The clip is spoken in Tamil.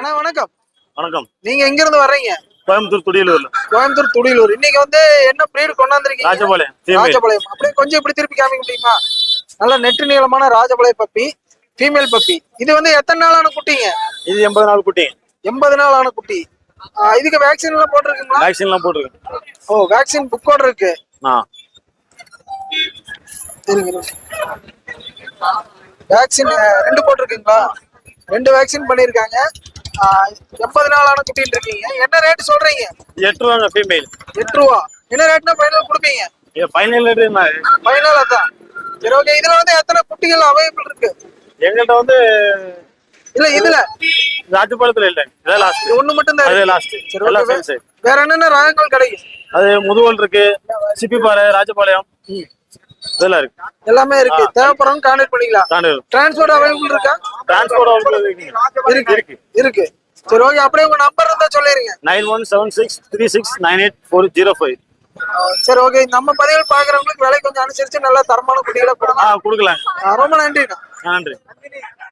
அண்ணா வணக்கம். வணக்கம். நீங்க எங்க இருந்து வர்றீங்க? கோயம்புத்தூர் துடியலூர்ல. கோயம்புத்தூர் துடியலூர். இன்னைக்கு வந்து என்ன பிரீடு கொண்டாந்துருக்கீங்க? ராஜபாளையம். ராஜபாளையம். அப்படியே கொஞ்சம் இப்படி திருப்பி காமிக்க முடியுமா? நல்ல நெட்டு நீளமான ராஜபாளைய பப்பி ஃபீமேல் பப்பி. இது வந்து எத்தனை நாளான குட்டிங்க? இது எண்பது நாள் குட்டி. எண்பது நாள் ஆன குட்டி இதுக்கு வேக்சின் எல்லாம் போட்டிருக்கீங்களா? வேக்சின் எல்லாம் போட்டிருக்கு ஓ வேக்சின் புக்கோட இருக்கு. வேக்சின் ரெண்டு போட்டிருக்கீங்களா? ரெண்டு வேக்சின் பண்ணியிருக்காங்க. எண்பது நாள் ஆன குட்டின்னு இருக்கீங்க. என்ன ரேட் சொல்றீங்க? எட்டு ரூபாங்க ஃபீமேல் எட்டு ரூபா. என்ன ரேட்னா ஃபைனல் கொடுப்பீங்க? ஃபைனல் ரேட் ஃபைனல் அதான். சரி ஓகே இதுல வந்து எத்தனை குட்டிகள் அவைலபிள் இருக்கு? எங்கள்கிட்ட வந்து இல்ல இதுல. ராஜபாளையத்துல இல்லை. இதான் லாஸ்ட் ஒண்ணு மட்டும் தான் அதே. லாஸ்ட் சரி வேற என்னென்ன ரகங்கள் கிடைக்கும்? அது முதுவல் இருக்கு சிப்பிப்பாறை ராஜபாளையம். இதெல்லாம் இருக்கு. எல்லாமே இருக்கு. தேவைப்படுறவங்க கான்டாக்ட் பண்ணிக்கலாம். டிரான்ஸ்போர்ட் அவைலபிள் இருக்கா? டிரான்ஸ்போர்ட் இருக்கு. இருக்கு. இருக்கு. சரி ஓகே அப்படியே உங்க நம்பர் இருந்தா சொல்லிருங்க nine one seven six three six nine eight four zero five. சரி ஓகே நம்ம பதிவுகள் பாக்குறவங்களுக்கு விலை கொஞ்சம் அனுசரிச்சு நல்லா தரமான குட்டிகளை ஆ, ரொம்ப நன்றிண்ணா. நன்றி.